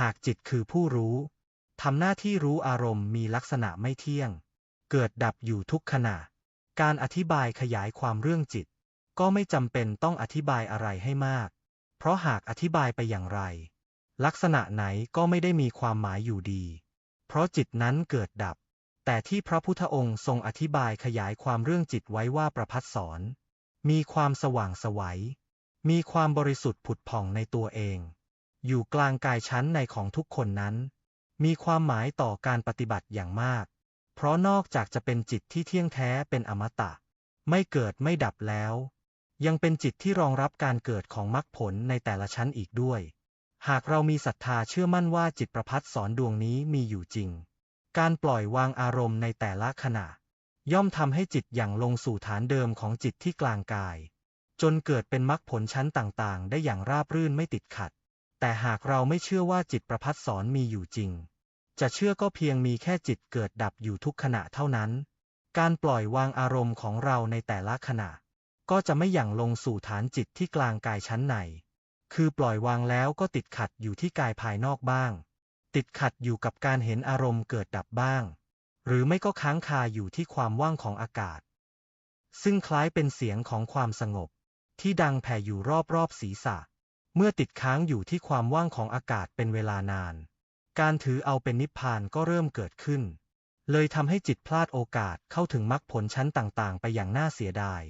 หากจิตคือผู้รู้ทำหน้าที่รู้อารมณ์มีลักษณะไม่เที่ยง เกิดดับอยู่ทุกขณะ การอธิบายขยายความเรื่องจิต ก็ไม่จำเป็นต้องอธิบายอะไรให้มาก เพราะหากอธิบายไปอย่างไร ลักษณะไหนก็ไม่ได้มีความหมายอยู่ดี เพราะจิตนั้นเกิดดับ แต่ที่พระพุทธองค์ทรงอธิบายขยายความเรื่องจิตไว้ว่าประพัดสอน มีความสว่างสวัยมีความบริสุทธิ์ผุดผ่องในตัวเอง อยู่กลางกายชั้นในของทุกคนนั้น มีความหมายต่อการปฏิบัติอย่างมาก เพราะนอกจากจะเป็นจิตที่เที่ยงแท้เป็นอมตะ ไม่เกิดไม่ดับแล้ว ยังเป็นจิตที่รองรับการเกิดของมรรคผลในแต่ละชั้นอีกด้วย หากเรามีศรัทธาเชื่อมั่นว่าจิตประพัดสอนดวงนี้มีอยู่จริง การปล่อยวางอารมณ์ในแต่ละขณะ ย่อมทำให้จิตอย่างลงสู่ฐานเดิมของจิตที่กลางกาย จนเกิดเป็นมรรคผลชั้นต่างๆ ได้อย่างราบรื่นไม่ติดขัด แต่หากเราไม่เชื่อว่าจิตประพัดสอนมีอยู่จริง จะเชื่อก็เพียงมีแค่จิตเกิดดับอยู่ทุกขณะเท่านั้น การปล่อยวางอารมณ์ของเราในแต่ละขณะ ก็จะไม่อย่างลงสู่ฐานจิตที่กลางกายชั้นใน คือปล่อยวางแล้วก็ติดขัดอยู่ที่กายภายนอกบ้าง ติดขัดอยู่กับการเห็นอารมณ์เกิดดับบ้าง หรือไม่ก็ค้างคาอยู่ที่ความว่างของอากาศ ซึ่งคล้ายเป็นเสียงของความสงบ ที่ดังแผ่อยู่รอบๆศีรษะ เมื่อติดค้างอยู่ที่ความว่างของอากาศเป็นเวลานาน การถือเอาเป็นนิพพานก็เริ่มเกิดขึ้น เลยทำให้จิตพลาดโอกาสเข้าถึงมรรคผลชั้นต่างๆ ไปอย่างน่าเสียดาย